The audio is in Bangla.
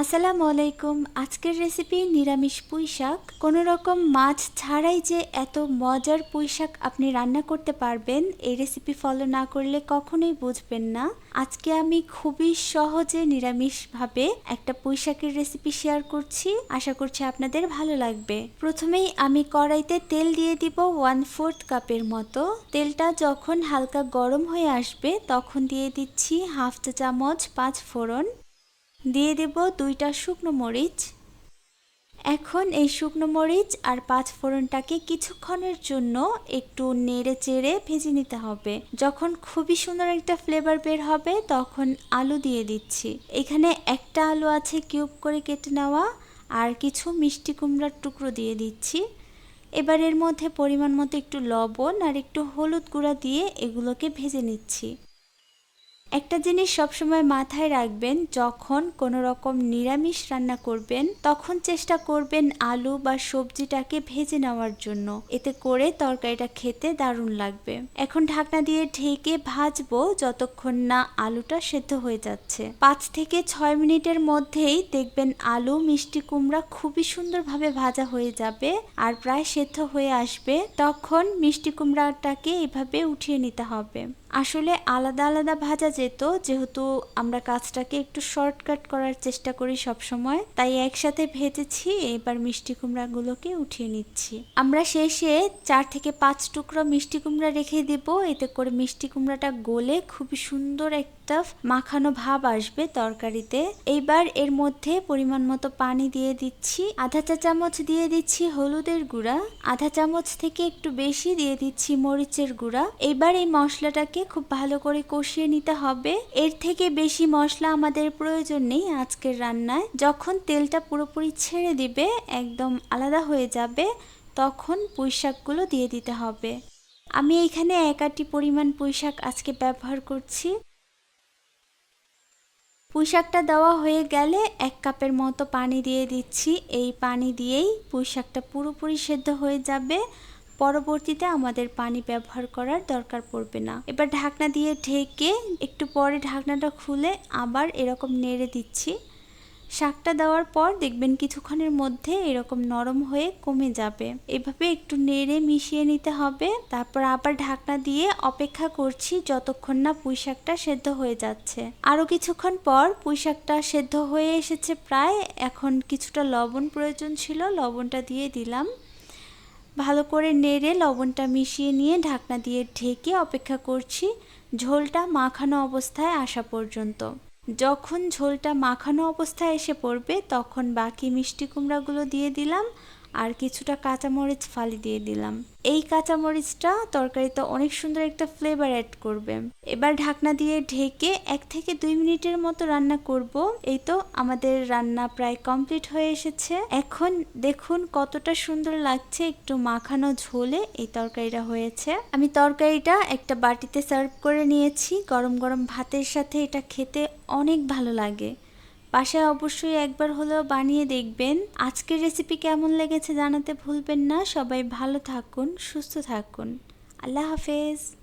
আসসালামু আলাইকুম। আজকের রেসিপি নিরামিষ পুঁই শাক কোনো রকম মাছ ছাড়াই যে এত মজার পুঁই শাক আপনি রান্না করতে পারবেন, এই রেসিপি ফলো না করলে কখনোই বুঝবেন না। আজকে আমি খুবই সহজে নিরামিষভাবে একটা পুঁই শাকের রেসিপি শেয়ার করছি। আশা করছি আপনাদের ভালো লাগবে। প্রথমেই আমি কড়াইতে তেল দিয়ে দিব ওয়ান ফোর্থ কাপের মতো। তেলটা যখন হালকা গরম হয়ে আসবে, তখন দিয়ে দিচ্ছি হাফ চা চামচ পাঁচ ফোড়ন। দিয়ে দেব দুইটা শুকনো মরিচ। এখন এই শুকনো মরিচ আর পাঁচ ফোড়নটাকে কিছুক্ষণের জন্য একটু নেড়ে চেড়ে ভেজে নিতে হবে। যখন খুবই সুন্দর একটা ফ্লেভার বের হবে, তখন আলু দিয়ে দিচ্ছি। এখানে একটা আলু আছে কিউব করে কেটে নেওয়া, আর কিছু মিষ্টি কুমড়ার টুকরো দিয়ে দিচ্ছি। এবার এর মধ্যে পরিমাণ মতো একটু লবণ আর একটু হলুদ গুঁড়া দিয়ে এগুলোকে ভেজে নিচ্ছি। একটা জিনিস সবসময় মাথায় রাখবেন, যখন কোনো রকম নিরামিষ রান্না করবেন, তখন চেষ্টা করবেন আলু বা সবজিটাকে ভেজে নেওয়ার জন্য। এতে করে তরকারিটা খেতে দারুণ লাগবে। এখন ঢাকনা দিয়ে ঢেকে ভাজবো যতক্ষণ না আলুটা সেদ্ধ হয়ে যাচ্ছে। পাঁচ থেকে ছয় মিনিটের মধ্যেই দেখবেন আলু, মিষ্টি কুমড়া খুবই সুন্দরভাবে ভাজা হয়ে যাবে আর প্রায় সেদ্ধ হয়ে আসবে। তখন মিষ্টি কুমড়াটাকে এভাবে উঠিয়ে নিতে হবে। আসলে আলাদা আলাদা ভাজা যেত, যেহেতু আমরা কাজটাকে একটু শর্টকাট করার চেষ্টা করি সব সময় তাই একসাথে ভেজেছি, এবার মিষ্টি কুমড়াগুলোকে উঠিয়ে নিচ্ছি। আমরা শেষে চার থেকে পাঁচ টুকরো মিষ্টি কুমড়া রেখে দেব। এতে করে মিষ্টি কুমড়াটা গলে খুবই সুন্দর একটা মাখানো ভাব আসবে তরকারিতে। এইবার এর মধ্যে পরিমাণ মতো পানি দিয়ে দিচ্ছি। আধা চা চামচ দিয়ে দিচ্ছি হলুদের গুঁড়া। আধা চামচ থেকে একটু বেশি দিয়ে দিচ্ছি মরিচের গুঁড়া। এবার এই মশলাটাকে খুব ভালো করে কষিয়ে নিতে হবে। এর থেকে বেশি মশলা আমাদের প্রয়োজন নেই আজকের রান্নায়। যখন তেলটা পুরোপুরি ছেড়ে দিবে, একদম আলাদা হয়ে যাবে, তখন পুঁই শাকগুলো দিয়ে দিতে হবে। আমি এখানে একাটি পরিমাণ পুঁই শাক আজকে ব্যবহার করছি। পুঁই শাকটা দেওয়া হয়ে গেলে এক কাপের মতো পানি দিয়ে দিচ্ছি। এই পানি দিয়েই পুঁইশাকটা পুরোপুরি সেদ্ধ হয়ে যাবে। পরবর্তীতে আমাদের পানি ব্যবহার করার দরকার পড়বে না। এবার ঢাকনা দিয়ে ঢেকে একটু পরে ঢাকনাটা খুলে আবার এরকম নেড়ে দিচ্ছি। শাকটা দেওয়ার পর দেখবেন কিছুক্ষণের মধ্যে এরকম নরম হয়ে কমে যাবে। এভাবে একটু নেড়ে মিশিয়ে নিতে হবে। তারপর আবার ঢাকনা দিয়ে অপেক্ষা করছি যতক্ষণ না পুঁই শাকটা সেদ্ধ হয়ে যাচ্ছে। আরও কিছুক্ষণ পর পুঁই শাকটা সেদ্ধ হয়ে এসেছে প্রায়। এখন কিছুটা লবণ প্রয়োজন ছিল, লবণটা দিয়ে দিলাম। ভালো করে নেড়ে লবণটা মিশিয়ে নিয়ে ঢাকনা দিয়ে ঢেকে অপেক্ষা করছি ঝোলটা মাখানো অবস্থায় আসা পর্যন্ত। যখন ঝোলটা মাখানো অবস্থায় এসে পড়বে তখন বাকি মিষ্টি কুমড়াগুলো দিয়ে দিলাম। আর কিছুটা কাঁচামরিচ ফালি দিয়ে দিলাম। এই কাঁচামরিচটা তরকারিতে অনেক সুন্দর একটা ফ্লেভার অ্যাড করবে। এবার ঢাকনা দিয়ে ঢেকে এক থেকে দুই মিনিটের মতো রান্না করব। এই তো আমাদের রান্না প্রায় কমপ্লিট হয়ে এসেছে। এখন দেখুন কতটা সুন্দর লাগছে একটু মাখানো ঝোলে এই তরকারিটা হয়েছে। আমি তরকারিটা একটা বাটিতে সার্ভ করে নিয়েছি। গরম গরম ভাতের সাথে এটা খেতে অনেক ভালো লাগে। বাসায় অবশ্যই একবার হলেও বানিয়ে দেখবেন। আজকের রেসিপি কেমন লেগেছে জানাতে ভুলবেন না। সবাই ভালো থাকুন, সুস্থ থাকুন। আল্লাহ হাফেজ।